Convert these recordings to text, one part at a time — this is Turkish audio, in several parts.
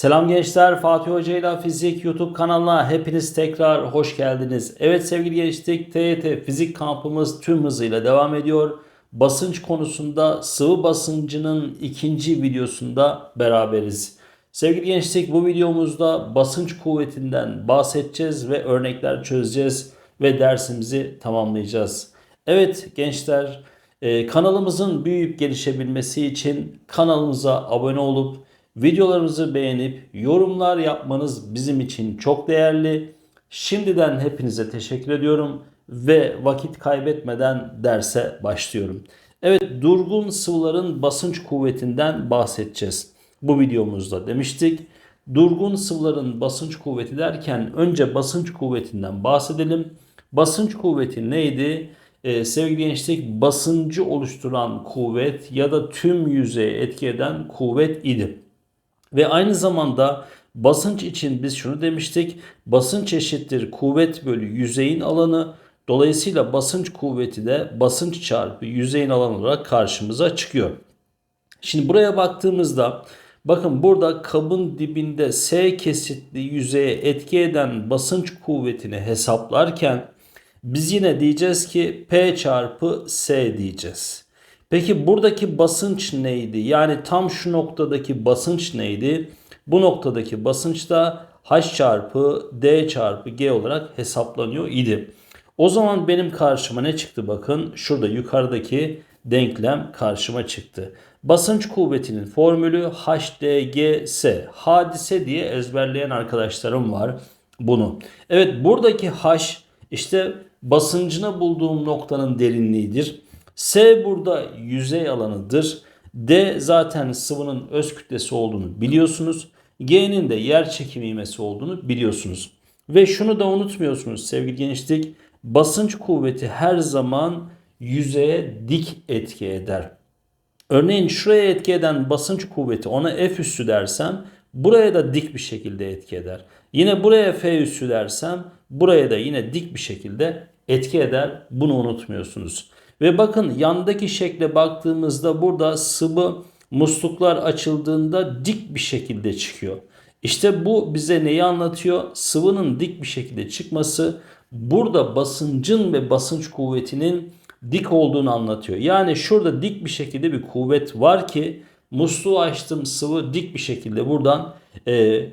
Selam gençler, Fatih Hoca ile Fizik YouTube kanalına hepiniz tekrar hoş geldiniz. Evet sevgili gençlik, TYT Fizik kampımız tüm hızıyla devam ediyor. Basınç konusunda sıvı basıncının ikinci videosunda beraberiz. Sevgili gençlik bu videomuzda basınç kuvvetinden bahsedeceğiz ve örnekler çözeceğiz ve dersimizi tamamlayacağız. Evet gençler e, kanalımızın büyüyüp gelişebilmesi için kanalımıza abone olup videolarımızı beğenip yorumlar yapmanız bizim için çok değerli. Şimdiden hepinize teşekkür ediyorum ve vakit kaybetmeden derse başlıyorum. Evet durgun sıvıların basınç kuvvetinden bahsedeceğiz. Bu videomuzda demiştik. Durgun sıvıların basınç kuvveti derken önce basınç kuvvetinden bahsedelim. Basınç kuvveti neydi? Ee, sevgili gençlik basıncı oluşturan kuvvet ya da tüm yüzeye etki eden kuvvet idi. Ve aynı zamanda basınç için biz şunu demiştik. Basınç eşittir kuvvet bölü yüzeyin alanı. Dolayısıyla basınç kuvveti de basınç çarpı yüzeyin alanı olarak karşımıza çıkıyor. Şimdi buraya baktığımızda bakın burada kabın dibinde S kesitli yüzeye etki eden basınç kuvvetini hesaplarken biz yine diyeceğiz ki P çarpı S diyeceğiz. Peki buradaki basınç neydi? Yani tam şu noktadaki basınç neydi? Bu noktadaki basınç da H çarpı D çarpı G olarak hesaplanıyor idi. O zaman benim karşıma ne çıktı bakın. Şurada yukarıdaki denklem karşıma çıktı. Basınç kuvvetinin formülü HDGS. Hadise diye ezberleyen arkadaşlarım var bunu. Evet buradaki H işte basıncını bulduğum noktanın derinliğidir. S burada yüzey alanıdır. D zaten sıvının öz kütlesi olduğunu biliyorsunuz. G'nin de yer çekimi ivmesi olduğunu biliyorsunuz. Ve şunu da unutmuyorsunuz sevgili gençlik. Basınç kuvveti her zaman yüzeye dik etki eder. Örneğin şuraya etki eden basınç kuvveti ona F üssü dersem buraya da dik bir şekilde etki eder. Yine buraya F üssü dersem buraya da yine dik bir şekilde etki eder. Bunu unutmuyorsunuz. Ve bakın yandaki şekle baktığımızda burada sıvı musluklar açıldığında dik bir şekilde çıkıyor. İşte bu bize neyi anlatıyor? Sıvının dik bir şekilde çıkması burada basıncın ve basınç kuvvetinin dik olduğunu anlatıyor. Yani şurada dik bir şekilde bir kuvvet var ki musluğu açtım sıvı dik bir şekilde buradan e,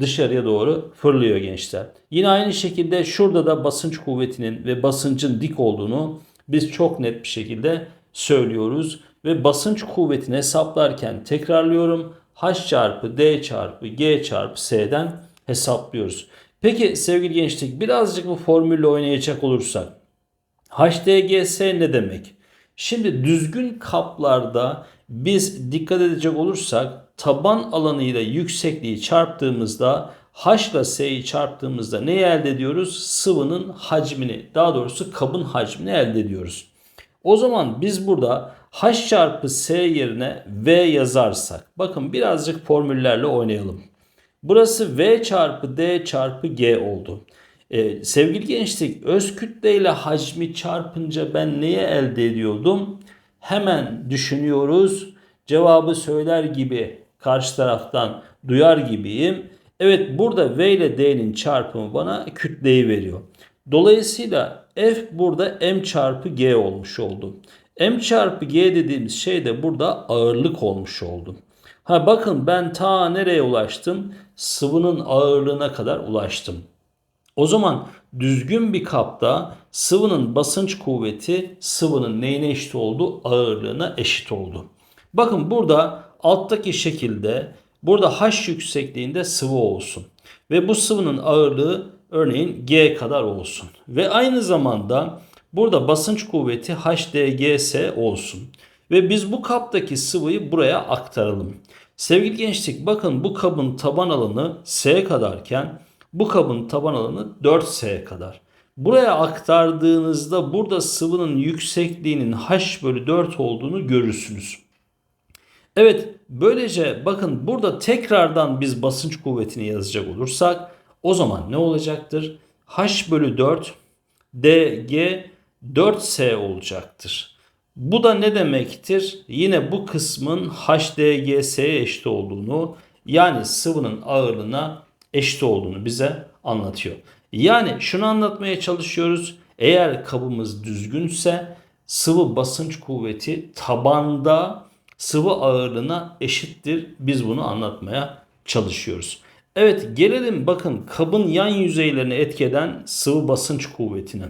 dışarıya doğru fırlıyor gençler. Yine aynı şekilde şurada da basınç kuvvetinin ve basıncın dik olduğunu biz çok net bir şekilde söylüyoruz. Ve basınç kuvvetini hesaplarken tekrarlıyorum. H çarpı D çarpı G çarpı S'den hesaplıyoruz. Peki sevgili gençlik birazcık bu formülle oynayacak olursak. HDGS ne demek? Şimdi düzgün kaplarda biz dikkat edecek olursak taban alanıyla yüksekliği çarptığımızda H ile S'yi çarptığımızda neyi elde ediyoruz? Sıvının hacmini, daha doğrusu kabın hacmini elde ediyoruz. O zaman biz burada H çarpı S yerine V yazarsak, bakın birazcık formüllerle oynayalım. Burası V çarpı D çarpı G oldu. Ee, sevgili gençlik, öz kütle ile hacmi çarpınca ben neyi elde ediyordum? Hemen düşünüyoruz. Cevabı söyler gibi karşı taraftan duyar gibiyim. Evet burada V ile D'nin çarpımı bana kütleyi veriyor. Dolayısıyla F burada M çarpı G olmuş oldu. M çarpı G dediğimiz şey de burada ağırlık olmuş oldu. Ha bakın ben ta nereye ulaştım? Sıvının ağırlığına kadar ulaştım. O zaman düzgün bir kapta sıvının basınç kuvveti sıvının neyine eşit oldu? Ağırlığına eşit oldu. Bakın burada alttaki şekilde Burada H yüksekliğinde sıvı olsun. Ve bu sıvının ağırlığı örneğin G kadar olsun. Ve aynı zamanda burada basınç kuvveti HDGS olsun. Ve biz bu kaptaki sıvıyı buraya aktaralım. Sevgili gençlik bakın bu kabın taban alanı S kadarken bu kabın taban alanı 4S kadar. Buraya aktardığınızda burada sıvının yüksekliğinin H bölü 4 olduğunu görürsünüz. Evet böylece bakın burada tekrardan biz basınç kuvvetini yazacak olursak o zaman ne olacaktır? H bölü 4 dg 4s olacaktır. Bu da ne demektir? Yine bu kısmın HDGS'ye eşit olduğunu Yani sıvının ağırlığına eşit olduğunu bize anlatıyor. Yani şunu anlatmaya çalışıyoruz. Eğer kabımız düzgünse sıvı basınç kuvveti tabanda sıvı ağırlığına eşittir. Biz bunu anlatmaya çalışıyoruz. Evet gelelim bakın kabın yan yüzeylerini etkeden sıvı basınç kuvvetine.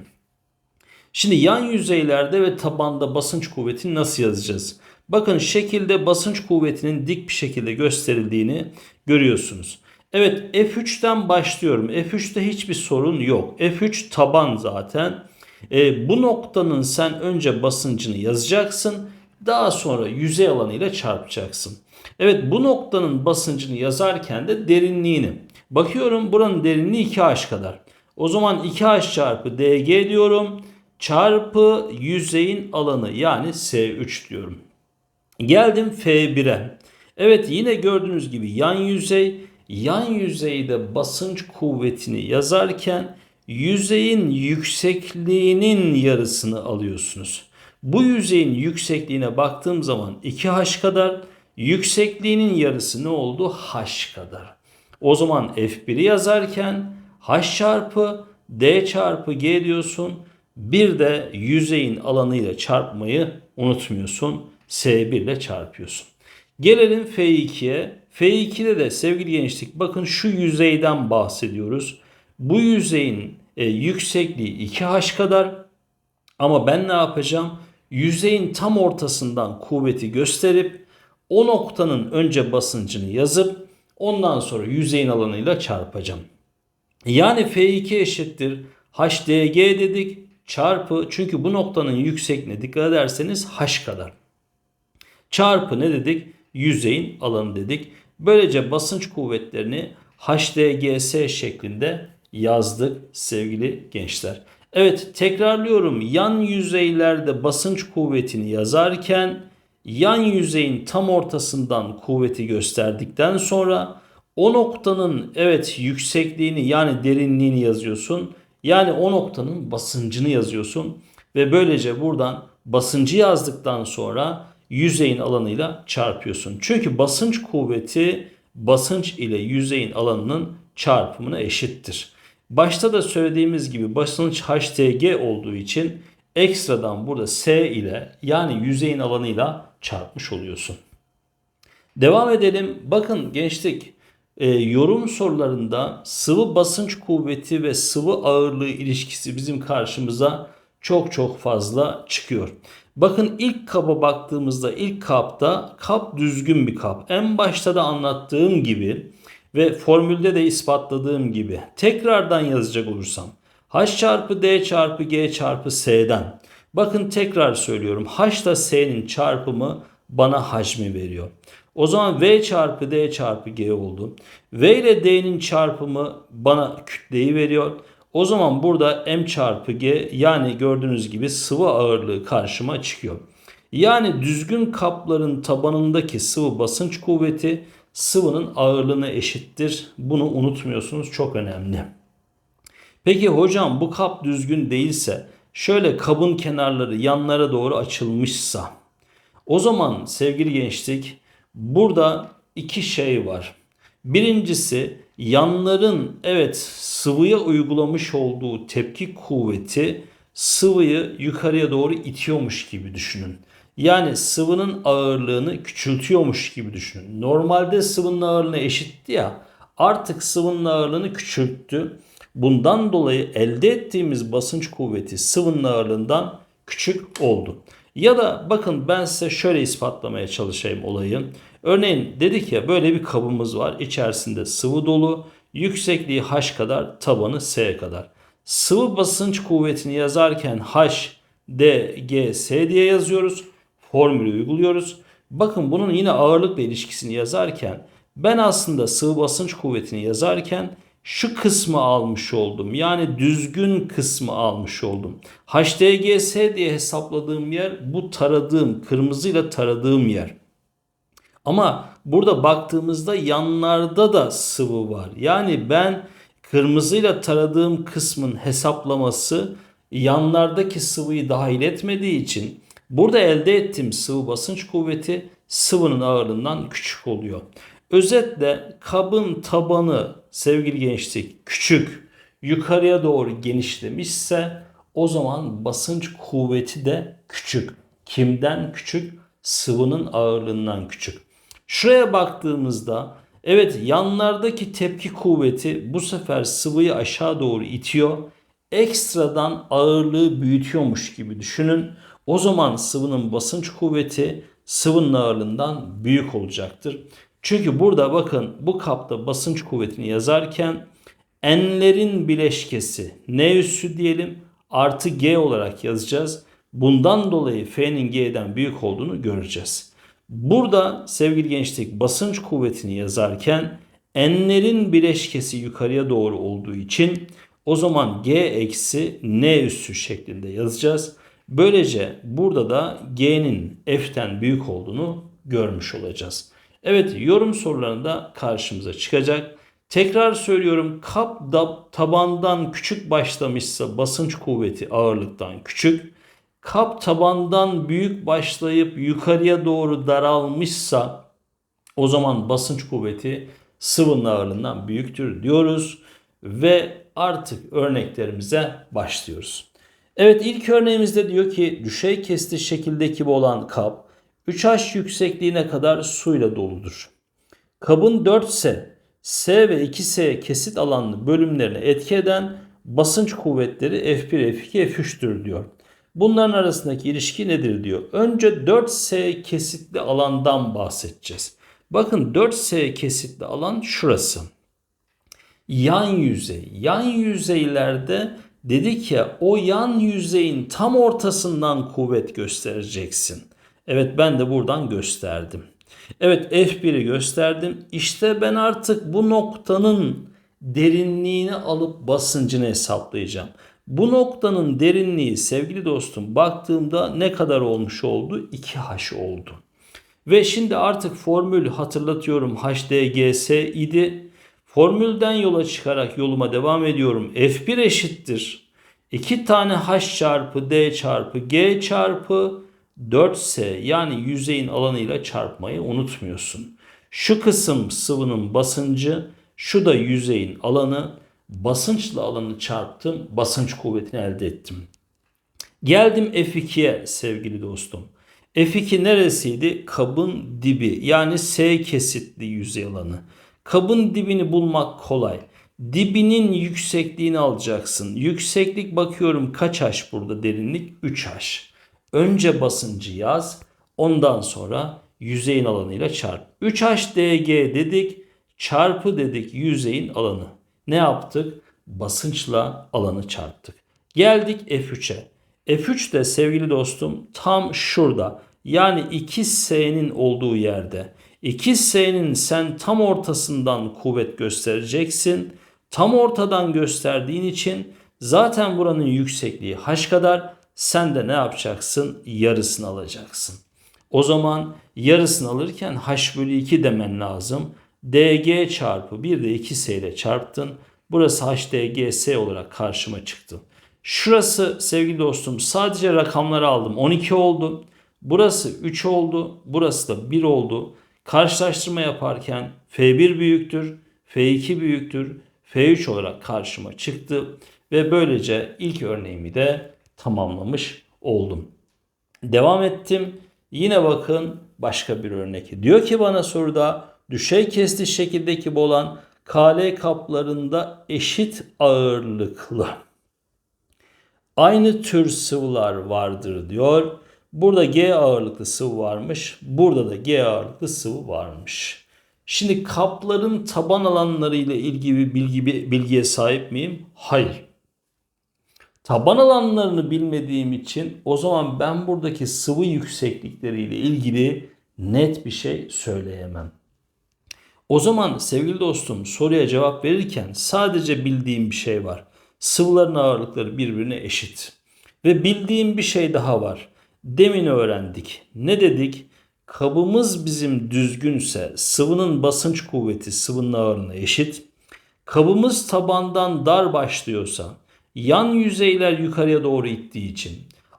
Şimdi yan yüzeylerde ve tabanda basınç kuvvetini nasıl yazacağız? Bakın şekilde basınç kuvvetinin dik bir şekilde gösterildiğini görüyorsunuz. Evet F3'ten başlıyorum. F3'te hiçbir sorun yok. F3 taban zaten. E, bu noktanın sen önce basıncını yazacaksın. Daha sonra yüzey alanıyla çarpacaksın. Evet bu noktanın basıncını yazarken de derinliğini. Bakıyorum buranın derinliği 2H kadar. O zaman 2H çarpı DG diyorum. Çarpı yüzeyin alanı yani S3 diyorum. Geldim F1'e. Evet yine gördüğünüz gibi yan yüzey. Yan yüzeyde basınç kuvvetini yazarken yüzeyin yüksekliğinin yarısını alıyorsunuz. Bu yüzeyin yüksekliğine baktığım zaman 2h kadar, yüksekliğinin yarısı ne oldu? h kadar. O zaman F1'i yazarken h çarpı d çarpı g diyorsun. Bir de yüzeyin alanıyla çarpmayı unutmuyorsun. S1 ile çarpıyorsun. Gelelim F2'ye. F2'de de sevgili gençlik bakın şu yüzeyden bahsediyoruz. Bu yüzeyin e, yüksekliği 2H kadar ama ben ne yapacağım? Yüzeyin tam ortasından kuvveti gösterip o noktanın önce basıncını yazıp ondan sonra yüzeyin alanıyla çarpacağım. Yani F2 eşittir HDG dedik çarpı çünkü bu noktanın yüksekliğine dikkat ederseniz H kadar. Çarpı ne dedik? Yüzeyin alanı dedik. Böylece basınç kuvvetlerini HDGS şeklinde yazdık sevgili gençler. Evet tekrarlıyorum yan yüzeylerde basınç kuvvetini yazarken yan yüzeyin tam ortasından kuvveti gösterdikten sonra o noktanın evet yüksekliğini yani derinliğini yazıyorsun. Yani o noktanın basıncını yazıyorsun ve böylece buradan basıncı yazdıktan sonra yüzeyin alanıyla çarpıyorsun. Çünkü basınç kuvveti basınç ile yüzeyin alanının çarpımına eşittir. Başta da söylediğimiz gibi basınç HTG olduğu için ekstradan burada S ile yani yüzeyin alanıyla çarpmış oluyorsun. Devam edelim. Bakın gençlik e, yorum sorularında sıvı basınç kuvveti ve sıvı ağırlığı ilişkisi bizim karşımıza çok çok fazla çıkıyor. Bakın ilk kaba baktığımızda ilk kapta kap düzgün bir kap. En başta da anlattığım gibi ve formülde de ispatladığım gibi tekrardan yazacak olursam h çarpı d çarpı g çarpı s'den bakın tekrar söylüyorum h da s'nin çarpımı bana hacmi veriyor. O zaman v çarpı d çarpı g oldu. v ile d'nin çarpımı bana kütleyi veriyor. O zaman burada m çarpı g yani gördüğünüz gibi sıvı ağırlığı karşıma çıkıyor. Yani düzgün kapların tabanındaki sıvı basınç kuvveti sıvının ağırlığına eşittir. Bunu unutmuyorsunuz çok önemli. Peki hocam bu kap düzgün değilse şöyle kabın kenarları yanlara doğru açılmışsa o zaman sevgili gençlik burada iki şey var. Birincisi yanların evet sıvıya uygulamış olduğu tepki kuvveti sıvıyı yukarıya doğru itiyormuş gibi düşünün. Yani sıvının ağırlığını küçültüyormuş gibi düşünün. Normalde sıvının ağırlığına eşitti ya artık sıvının ağırlığını küçülttü. Bundan dolayı elde ettiğimiz basınç kuvveti sıvının ağırlığından küçük oldu. Ya da bakın ben size şöyle ispatlamaya çalışayım olayı. Örneğin dedik ya böyle bir kabımız var. İçerisinde sıvı dolu. Yüksekliği H kadar, tabanı S kadar. Sıvı basınç kuvvetini yazarken H, D, G, S diye yazıyoruz formülü uyguluyoruz. Bakın bunun yine ağırlıkla ilişkisini yazarken ben aslında sıvı basınç kuvvetini yazarken şu kısmı almış oldum. Yani düzgün kısmı almış oldum. HDGS diye hesapladığım yer bu taradığım, kırmızıyla taradığım yer. Ama burada baktığımızda yanlarda da sıvı var. Yani ben kırmızıyla taradığım kısmın hesaplaması yanlardaki sıvıyı dahil etmediği için Burada elde ettiğim sıvı basınç kuvveti sıvının ağırlığından küçük oluyor. Özetle kabın tabanı sevgili gençlik küçük yukarıya doğru genişlemişse o zaman basınç kuvveti de küçük. Kimden küçük? Sıvının ağırlığından küçük. Şuraya baktığımızda evet yanlardaki tepki kuvveti bu sefer sıvıyı aşağı doğru itiyor. Ekstradan ağırlığı büyütüyormuş gibi düşünün. O zaman sıvının basınç kuvveti sıvının ağırlığından büyük olacaktır. Çünkü burada bakın bu kapta basınç kuvvetini yazarken n'lerin bileşkesi n üssü diyelim artı g olarak yazacağız. Bundan dolayı F'nin G'den büyük olduğunu göreceğiz. Burada sevgili gençlik basınç kuvvetini yazarken n'lerin bileşkesi yukarıya doğru olduğu için o zaman G eksi N üssü şeklinde yazacağız. Böylece burada da G'nin F'ten büyük olduğunu görmüş olacağız. Evet yorum sorularında karşımıza çıkacak. Tekrar söylüyorum kap da tabandan küçük başlamışsa basınç kuvveti ağırlıktan küçük. Kap tabandan büyük başlayıp yukarıya doğru daralmışsa o zaman basınç kuvveti sıvının ağırlığından büyüktür diyoruz ve artık örneklerimize başlıyoruz. Evet ilk örneğimizde diyor ki düşey kesti şekildeki olan kap 3H yüksekliğine kadar suyla doludur. Kabın 4S, S ve 2S kesit alanlı bölümlerine etki eden basınç kuvvetleri F1, F2, F3'tür diyor. Bunların arasındaki ilişki nedir diyor. Önce 4S kesitli alandan bahsedeceğiz. Bakın 4S kesitli alan şurası. Yan yüzey. Yan yüzeylerde dedik ya o yan yüzeyin tam ortasından kuvvet göstereceksin. Evet ben de buradan gösterdim. Evet F1'i gösterdim. İşte ben artık bu noktanın derinliğini alıp basıncını hesaplayacağım. Bu noktanın derinliği sevgili dostum baktığımda ne kadar olmuş oldu? 2H oldu. Ve şimdi artık formül hatırlatıyorum HDGS idi. Formülden yola çıkarak yoluma devam ediyorum. F1 eşittir. 2 tane H çarpı D çarpı G çarpı 4S yani yüzeyin alanıyla çarpmayı unutmuyorsun. Şu kısım sıvının basıncı, şu da yüzeyin alanı. Basınçla alanı çarptım, basınç kuvvetini elde ettim. Geldim F2'ye sevgili dostum. F2 neresiydi? Kabın dibi yani S kesitli yüzey alanı. Kabın dibini bulmak kolay. Dibinin yüksekliğini alacaksın. Yükseklik bakıyorum kaç H burada derinlik? 3H. Önce basıncı yaz. Ondan sonra yüzeyin alanıyla çarp. 3HDG dedik. Çarpı dedik yüzeyin alanı. Ne yaptık? Basınçla alanı çarptık. Geldik F3'e. F3 de sevgili dostum tam şurada. Yani 2S'nin olduğu yerde. 2S'nin sen tam ortasından kuvvet göstereceksin. Tam ortadan gösterdiğin için zaten buranın yüksekliği h kadar. Sen de ne yapacaksın? Yarısını alacaksın. O zaman yarısını alırken h bölü 2 demen lazım. dg çarpı 1 de 2s ile çarptın. Burası hdgs olarak karşıma çıktı. Şurası sevgili dostum sadece rakamları aldım. 12 oldu. Burası 3 oldu. Burası da 1 oldu. Karşılaştırma yaparken F1 büyüktür, F2 büyüktür, F3 olarak karşıma çıktı ve böylece ilk örneğimi de tamamlamış oldum. Devam ettim. Yine bakın başka bir örnek. Diyor ki bana soruda düşey kesti şekildeki bolan KL kaplarında eşit ağırlıklı aynı tür sıvılar vardır diyor. Burada G ağırlıklı sıvı varmış. Burada da G ağırlıklı sıvı varmış. Şimdi kapların taban alanları ile ilgili bilgi, bilgiye sahip miyim? Hayır. Taban alanlarını bilmediğim için o zaman ben buradaki sıvı yükseklikleriyle ilgili net bir şey söyleyemem. O zaman sevgili dostum soruya cevap verirken sadece bildiğim bir şey var. Sıvıların ağırlıkları birbirine eşit. Ve bildiğim bir şey daha var. Demin öğrendik. Ne dedik? Kabımız bizim düzgünse sıvının basınç kuvveti sıvının ağırlığına eşit. Kabımız tabandan dar başlıyorsa yan yüzeyler yukarıya doğru ittiği için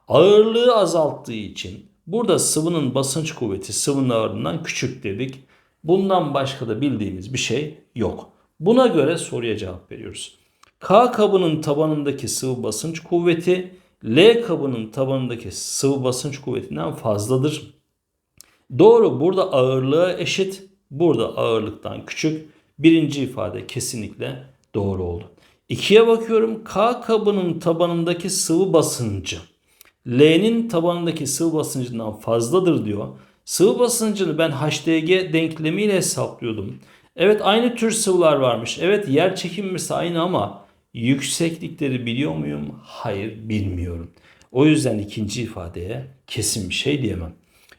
ağırlığı azalttığı için burada sıvının basınç kuvveti sıvının ağırlığından küçük dedik. Bundan başka da bildiğimiz bir şey yok. Buna göre soruya cevap veriyoruz. K kabının tabanındaki sıvı basınç kuvveti L kabının tabanındaki sıvı basınç kuvvetinden fazladır. Doğru burada ağırlığa eşit, burada ağırlıktan küçük. Birinci ifade kesinlikle doğru oldu. İkiye bakıyorum. K kabının tabanındaki sıvı basıncı L'nin tabanındaki sıvı basıncından fazladır diyor. Sıvı basıncını ben HDG denklemiyle hesaplıyordum. Evet aynı tür sıvılar varmış. Evet yer çekimimiz aynı ama yükseklikleri biliyor muyum? Hayır bilmiyorum. O yüzden ikinci ifadeye kesin bir şey diyemem.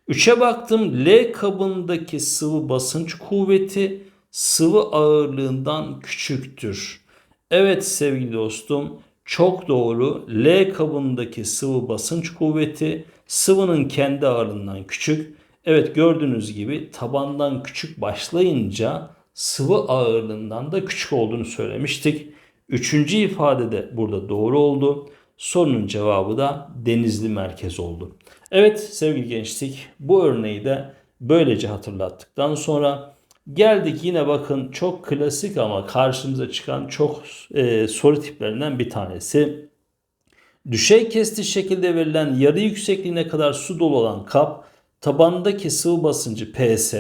Üçe baktım L kabındaki sıvı basınç kuvveti sıvı ağırlığından küçüktür. Evet sevgili dostum çok doğru. L kabındaki sıvı basınç kuvveti sıvının kendi ağırlığından küçük. Evet gördüğünüz gibi tabandan küçük başlayınca sıvı ağırlığından da küçük olduğunu söylemiştik. Üçüncü ifade de burada doğru oldu. Sorunun cevabı da denizli merkez oldu. Evet sevgili gençlik bu örneği de böylece hatırlattıktan sonra geldik yine bakın çok klasik ama karşımıza çıkan çok e, soru tiplerinden bir tanesi. Düşey kesti şekilde verilen yarı yüksekliğine kadar su dolu olan kap tabandaki sıvı basıncı PS,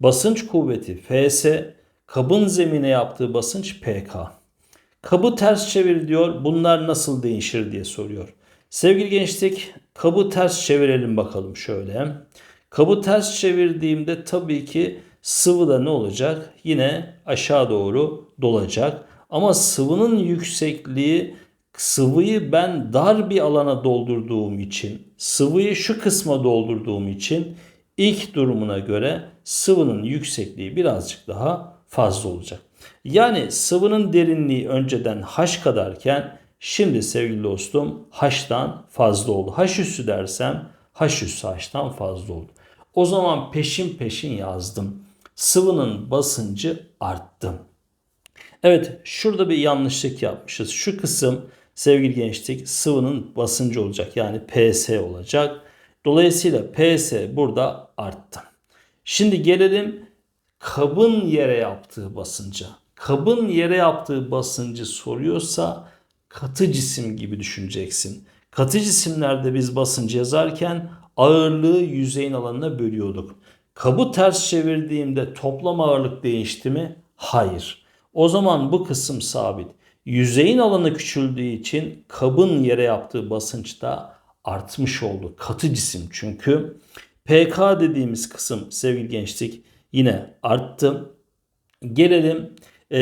basınç kuvveti FS, kabın zemine yaptığı basınç PK. Kabı ters çevir diyor. Bunlar nasıl değişir diye soruyor. Sevgili gençlik kabı ters çevirelim bakalım şöyle. Kabı ters çevirdiğimde tabii ki sıvı da ne olacak? Yine aşağı doğru dolacak. Ama sıvının yüksekliği sıvıyı ben dar bir alana doldurduğum için, sıvıyı şu kısma doldurduğum için ilk durumuna göre sıvının yüksekliği birazcık daha fazla olacak. Yani sıvının derinliği önceden h kadarken şimdi sevgili dostum h'tan fazla oldu. h üssü dersem h üssü h'tan fazla oldu. O zaman peşin peşin yazdım. Sıvının basıncı arttı. Evet şurada bir yanlışlık yapmışız. Şu kısım sevgili gençlik sıvının basıncı olacak. Yani PS olacak. Dolayısıyla PS burada arttı. Şimdi gelelim kabın yere yaptığı basınca. Kabın yere yaptığı basıncı soruyorsa katı cisim gibi düşüneceksin. Katı cisimlerde biz basıncı yazarken ağırlığı yüzeyin alanına bölüyorduk. Kabı ters çevirdiğimde toplam ağırlık değişti mi? Hayır. O zaman bu kısım sabit. Yüzeyin alanı küçüldüğü için kabın yere yaptığı basınç da artmış oldu. Katı cisim çünkü. PK dediğimiz kısım sevgili gençlik yine arttı. Gelelim e,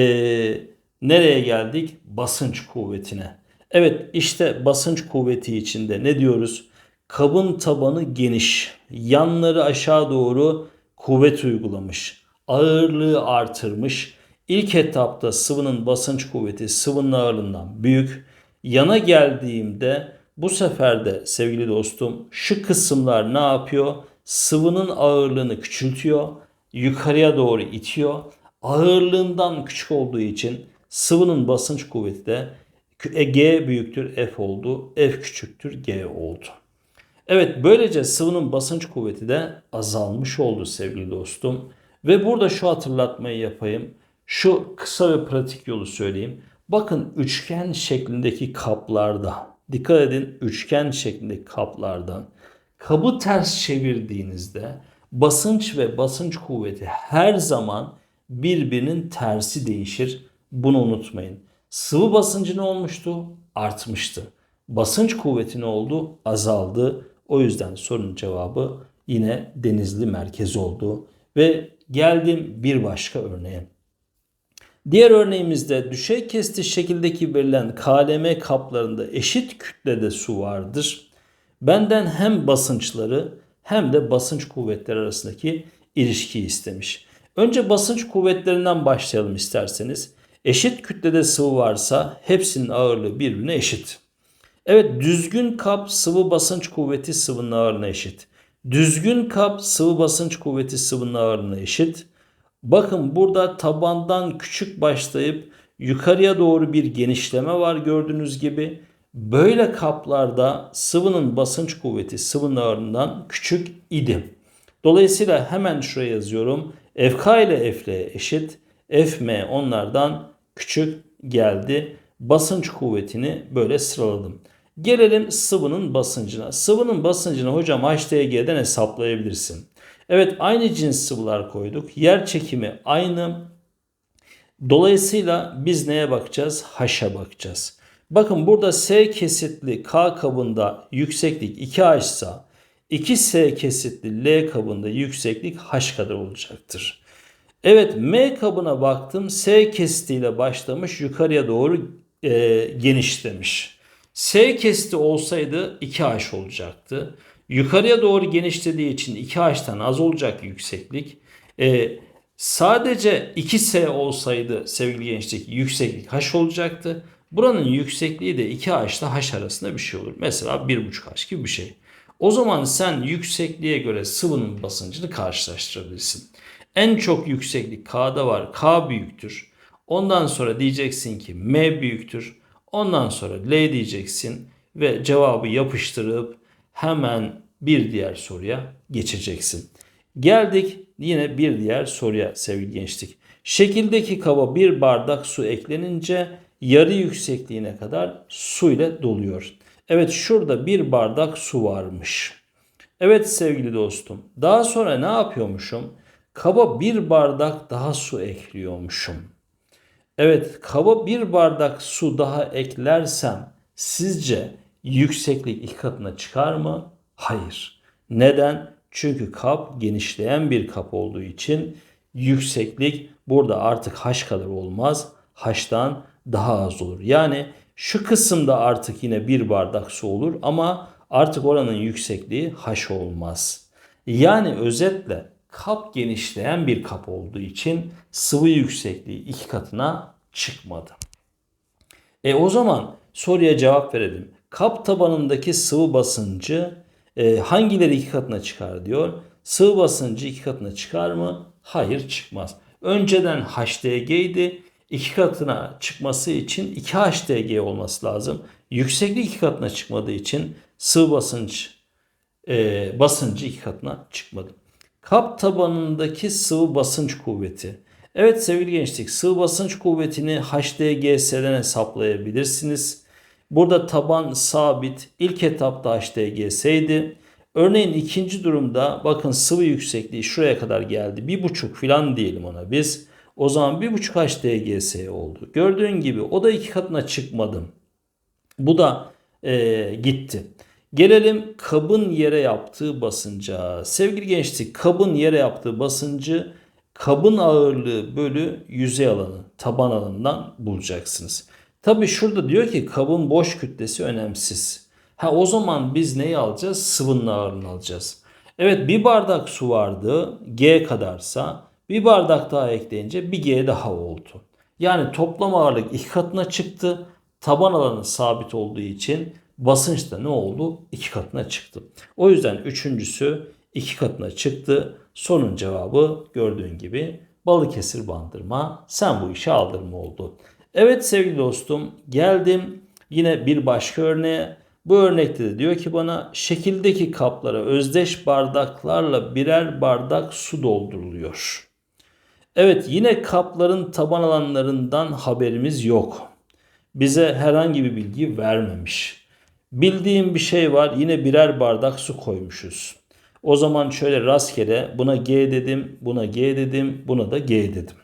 nereye geldik? Basınç kuvvetine. Evet işte basınç kuvveti içinde ne diyoruz? Kabın tabanı geniş, yanları aşağı doğru kuvvet uygulamış, ağırlığı artırmış. İlk etapta sıvının basınç kuvveti sıvının ağırlığından büyük. Yana geldiğimde bu sefer de sevgili dostum şu kısımlar ne yapıyor? Sıvının ağırlığını küçültüyor, yukarıya doğru itiyor. Ağırlığından küçük olduğu için sıvının basınç kuvveti de G büyüktür F oldu, F küçüktür G oldu. Evet böylece sıvının basınç kuvveti de azalmış oldu sevgili dostum. Ve burada şu hatırlatmayı yapayım. Şu kısa ve pratik yolu söyleyeyim. Bakın üçgen şeklindeki kaplarda dikkat edin üçgen şeklindeki kaplardan kabı ters çevirdiğinizde basınç ve basınç kuvveti her zaman birbirinin tersi değişir. Bunu unutmayın. Sıvı basıncı ne olmuştu? Artmıştı. Basınç kuvveti ne oldu? Azaldı. O yüzden sorunun cevabı yine denizli merkez oldu. Ve geldim bir başka örneğe. Diğer örneğimizde düşey kesti şekildeki verilen KLM kaplarında eşit kütlede su vardır. Benden hem basınçları hem de basınç kuvvetleri arasındaki ilişkiyi istemiş. Önce basınç kuvvetlerinden başlayalım isterseniz. Eşit kütlede sıvı varsa hepsinin ağırlığı birbirine eşit. Evet düzgün kap sıvı basınç kuvveti sıvının ağırlığına eşit. Düzgün kap sıvı basınç kuvveti sıvının ağırlığına eşit. Bakın burada tabandan küçük başlayıp yukarıya doğru bir genişleme var gördüğünüz gibi. Böyle kaplarda sıvının basınç kuvveti sıvının ağırlığından küçük idi. Dolayısıyla hemen şuraya yazıyorum. FK ile FL eşit. FM onlardan küçük geldi. Basınç kuvvetini böyle sıraladım. Gelelim sıvının basıncına. Sıvının basıncını hocam HTG'den hesaplayabilirsin. Evet aynı cins sıvılar koyduk. Yer çekimi aynı. Dolayısıyla biz neye bakacağız? H'a bakacağız. Bakın burada S kesitli K kabında yükseklik 2H ise 2S kesitli L kabında yükseklik H kadar olacaktır. Evet M kabına baktım. S kesitiyle başlamış yukarıya doğru e, genişlemiş. S kesiti olsaydı 2H olacaktı. Yukarıya doğru genişlediği için 2H'tan az olacak yükseklik. E, sadece 2S olsaydı sevgili gençlik yükseklik H olacaktı. Buranın yüksekliği de 2H ile H arasında bir şey olur. Mesela 1.5H gibi bir şey. O zaman sen yüksekliğe göre sıvının basıncını karşılaştırabilirsin. En çok yükseklik K'da var. K büyüktür. Ondan sonra diyeceksin ki M büyüktür. Ondan sonra L diyeceksin ve cevabı yapıştırıp hemen bir diğer soruya geçeceksin. Geldik yine bir diğer soruya sevgili gençlik. Şekildeki kaba bir bardak su eklenince yarı yüksekliğine kadar su ile doluyor. Evet şurada bir bardak su varmış. Evet sevgili dostum. Daha sonra ne yapıyormuşum? Kaba bir bardak daha su ekliyormuşum. Evet kaba bir bardak su daha eklersem sizce yükseklik iki katına çıkar mı? Hayır. Neden? Çünkü kap genişleyen bir kap olduğu için yükseklik burada artık h kadar olmaz. H'tan daha az olur. Yani şu kısımda artık yine bir bardak su olur ama artık oranın yüksekliği h olmaz. Yani özetle kap genişleyen bir kap olduğu için sıvı yüksekliği iki katına çıkmadı. E o zaman soruya cevap verelim. Kap tabanındaki sıvı basıncı e, hangileri iki katına çıkar diyor. Sıvı basıncı iki katına çıkar mı? Hayır çıkmaz. Önceden HDG idi. İki katına çıkması için 2 HDG olması lazım. Yükseklik iki katına çıkmadığı için sıvı basınç e, basıncı iki katına çıkmadı. Kap tabanındaki sıvı basınç kuvveti. Evet sevgili gençlik sıvı basınç kuvvetini HDGS'den hesaplayabilirsiniz. Burada taban sabit. İlk etapta HDGS'ydi. Örneğin ikinci durumda bakın sıvı yüksekliği şuraya kadar geldi. Bir buçuk filan diyelim ona biz. O zaman bir buçuk HDGS oldu. Gördüğün gibi o da iki katına çıkmadım. Bu da e, gitti. Gelelim kabın yere yaptığı basınca. Sevgili gençlik kabın yere yaptığı basıncı kabın ağırlığı bölü yüzey alanı taban alanından bulacaksınız. Tabi şurada diyor ki kabın boş kütlesi önemsiz. Ha o zaman biz neyi alacağız? Sıvının ağırlığını alacağız. Evet bir bardak su vardı G kadarsa bir bardak daha ekleyince bir G daha oldu. Yani toplam ağırlık iki katına çıktı. Taban alanı sabit olduğu için basınç da ne oldu? İki katına çıktı. O yüzden üçüncüsü iki katına çıktı. Sorunun cevabı gördüğün gibi Balıkesir bandırma sen bu işe aldırma oldu. Evet sevgili dostum geldim yine bir başka örneğe. Bu örnekte de diyor ki bana şekildeki kaplara özdeş bardaklarla birer bardak su dolduruluyor. Evet yine kapların taban alanlarından haberimiz yok. Bize herhangi bir bilgi vermemiş. Bildiğim bir şey var yine birer bardak su koymuşuz. O zaman şöyle rastgele buna G dedim, buna G dedim, buna da G dedim.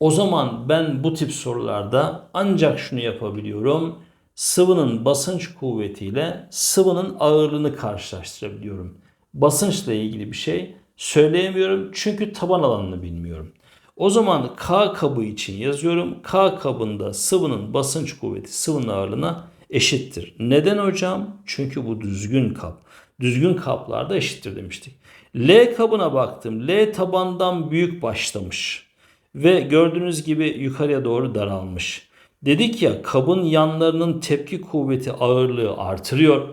O zaman ben bu tip sorularda ancak şunu yapabiliyorum. Sıvının basınç kuvvetiyle sıvının ağırlığını karşılaştırabiliyorum. Basınçla ilgili bir şey söyleyemiyorum çünkü taban alanını bilmiyorum. O zaman K kabı için yazıyorum. K kabında sıvının basınç kuvveti sıvının ağırlığına eşittir. Neden hocam? Çünkü bu düzgün kap. Düzgün kaplarda eşittir demiştik. L kabına baktım. L tabandan büyük başlamış. Ve gördüğünüz gibi yukarıya doğru daralmış. Dedik ya kabın yanlarının tepki kuvveti ağırlığı artırıyor.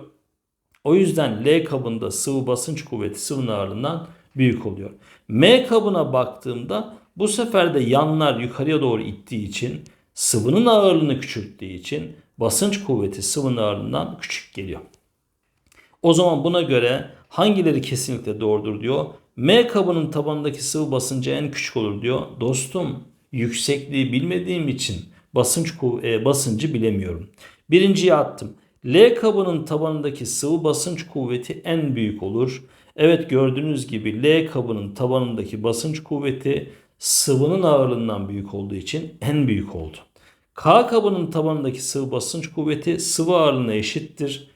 O yüzden L kabında sıvı basınç kuvveti sıvının ağırlığından büyük oluyor. M kabına baktığımda bu sefer de yanlar yukarıya doğru ittiği için sıvının ağırlığını küçülttüğü için basınç kuvveti sıvının ağırlığından küçük geliyor. O zaman buna göre Hangileri kesinlikle doğrudur diyor. M kabının tabanındaki sıvı basıncı en küçük olur diyor. Dostum yüksekliği bilmediğim için basınç e, basıncı bilemiyorum. Birinciyi attım. L kabının tabanındaki sıvı basınç kuvveti en büyük olur. Evet gördüğünüz gibi L kabının tabanındaki basınç kuvveti sıvının ağırlığından büyük olduğu için en büyük oldu. K kabının tabanındaki sıvı basınç kuvveti sıvı ağırlığına eşittir.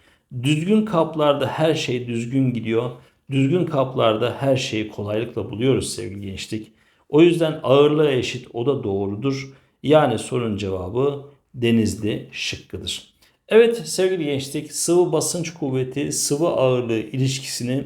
Düzgün kaplarda her şey düzgün gidiyor. Düzgün kaplarda her şeyi kolaylıkla buluyoruz sevgili gençlik. O yüzden ağırlığa eşit o da doğrudur. Yani sorunun cevabı denizli şıkkıdır. Evet sevgili gençlik sıvı basınç kuvveti sıvı ağırlığı ilişkisini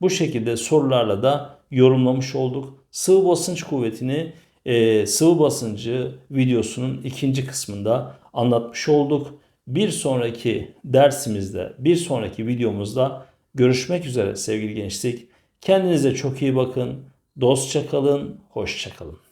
bu şekilde sorularla da yorumlamış olduk. Sıvı basınç kuvvetini e, sıvı basıncı videosunun ikinci kısmında anlatmış olduk. Bir sonraki dersimizde, bir sonraki videomuzda görüşmek üzere sevgili gençlik. Kendinize çok iyi bakın. Dostça kalın, hoşça kalın.